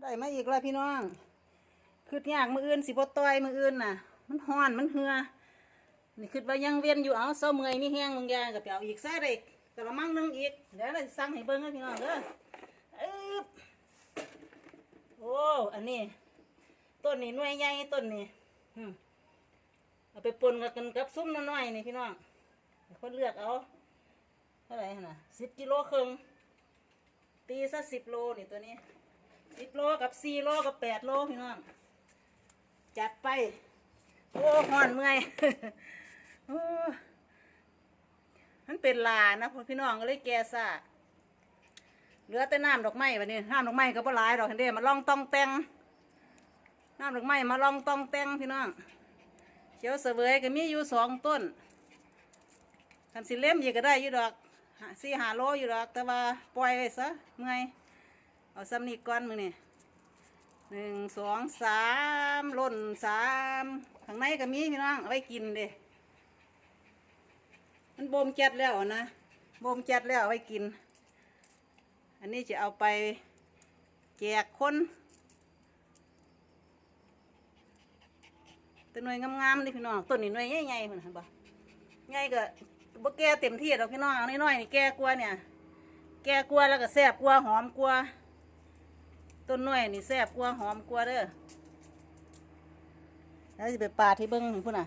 ได้มาอีกแล้วพี่น้องคืดยากมืออื่นสิบต่อยมืออื่นน่ะ มันฮ้อนมันเหือนี่คิดว่ายังเวียนอยู่เอาเศร้าเมื่อยมีแห้งบางอย่างกับเปียวอีกใส่ได้กระมังนึงอีกเดี๋ยวเราสั่งให้เบิ่งให้พี่น้องเด้ออึ๊บโอ้อันนี้ต้นนี้หน่วยใหญ่ต้นนี้อืมเอาไปปนกันกับซุ้มน้อยๆนี่พี่น้องคนเลือกเอาเท่าไหร่นน่ะสิบกิโลครึ่งตีซะสิบโลนี่ตัวนี้ สิบโลกับสี่โลกับแปดโลพี่น้อง จัดไป โอ้ห่อนเมื่อยมันเป็นลานะพพี่น้องก็เลยแก่ซะเหลือแต่น้ำดอกไม้บัดนี้น้ำดอกไม้ก็บ่หลายดอกเห็นเด้มาลองต้องแต่งน้ำดอกไม้มาลองต้องแต่งพี่น้องเขียวเสวยก็มีอยู่สองต้นคันสิเล่มอีกก็ได้อยู่ดอกสี่หาโลอยู่ดอก แต่ว่าปล่อยไว้ซะเมื่อย เอาซ้ำนี่ก้อนมือนี่หนึ่งสองสามล่นสามข้างในก็มีพี่น้องเอาไว้กินเด้มันบ่มเจ็ดแล้วนะบ่มเจ็ดแล้วเอาไว้กิน อันนี้จะเอาไปแจกคนแต่หน่วยงามๆนี่พี่น้องต้นนี่หน่วยใหญ่ๆเหมือนกันบ่ใหญ่ก็บ่แก่เต็มที่ดอกพี่น้องน้อยๆนี่แก่กว่าเนี่ย แก่กว่าแล้วก็แซ่บกว่าหอมกว่า ต้นน้อยนี่แซ่บกว่าหอมกว่าเด้อแล้วสิไปปาที่เบิ่งนี่พุ่นน่ะ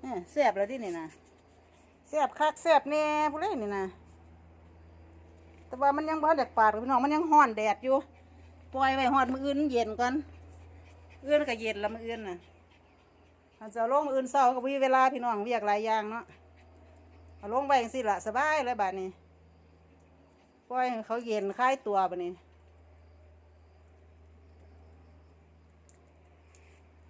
เนี่ยแซ่บแล้วดินี่นะแซ่บคักแซ่บแน่พุ่นเลยนี่นะแต่ว่ามันยังบ่ทันอยากปาดพี่น้องมันยังร้อนแดดอยู่ปล่อยไว้ฮอดมื้ออื่นเย็นก่อนอื่นก็เย็นแล้วมื้ออื่นน่ะอันจะลงมื้ออื่นเศร้าก็มีเวลาพี่น้องเวียกหลายอย่างเนาะเอาลงไปสิละสบายเลยบาดนี้ปล่อยเขาเย็นคลายตัวบาดนี้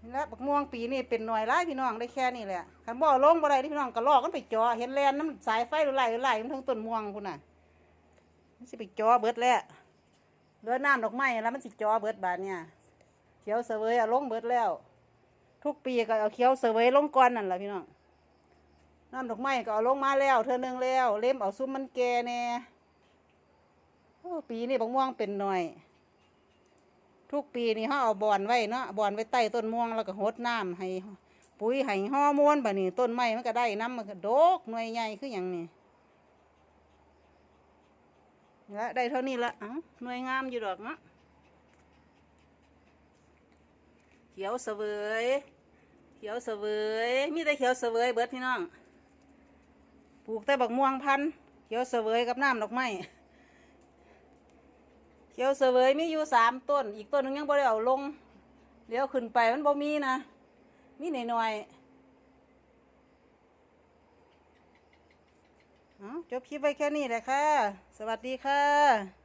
นี่ละบักม่วงปีนี้เป็นหน่วยร้ายพี่น้องได้แค่นี้แหละคันบ่อลงบ่ได้เด้อพี่น้องก็ลอกกันไปจอเห็นแลนน้ำสายไฟไหลไหลมันทั้งต้นม่วงพุ่นน่ะมันสิไปจอเบิดแล้วเลือน้ำดอกไม้แล้วมันสิจอเบิดบาดเนี่ยเขียวเสวยอาลงเบิดแล้ว ทุกปีก็เอาเขียวเสวยลงก่อนนั่นแหละพี่น้องน้ำดอกไม้ก็เอาลงมาแล้ว เธอหนึงแล้ว เล่มเอาซุ้มมันแก่แน่ปีนี้บางม่วงเป็นหน่อย ทุกปีนี่เขาเอาบอนไว้เนาะบอนไว้ใต้ต้นม่วงแล้วก็หดน้ำให้ ปุ๋ยให้ฮอร์โมนแบบนี้ต้นไม้มันก็ได้น้ำมันก็โดกหน่วยใหญ่คืออย่างนี้ละได้เท่านี้ละเอ้าหน่วยงามอยู่ดอกเนาะเขียวเสวยเขียวเสวยมีแต่เขียวเสวยเบิดพี่น้อง ปลูกแต่บักม่วงพันเขียวเสวยกับน้ำดอกไม้ เขียวเสวยมีอยู่สามต้น อีกต้นหนึงยังบ่ได้เอาลงเดี๋ยวขึ้นไปมันบ่มีนะมีหน่อยๆเอยจบคลิปไว้แค่นี้แหละค่ะ สวัสดีค่ะ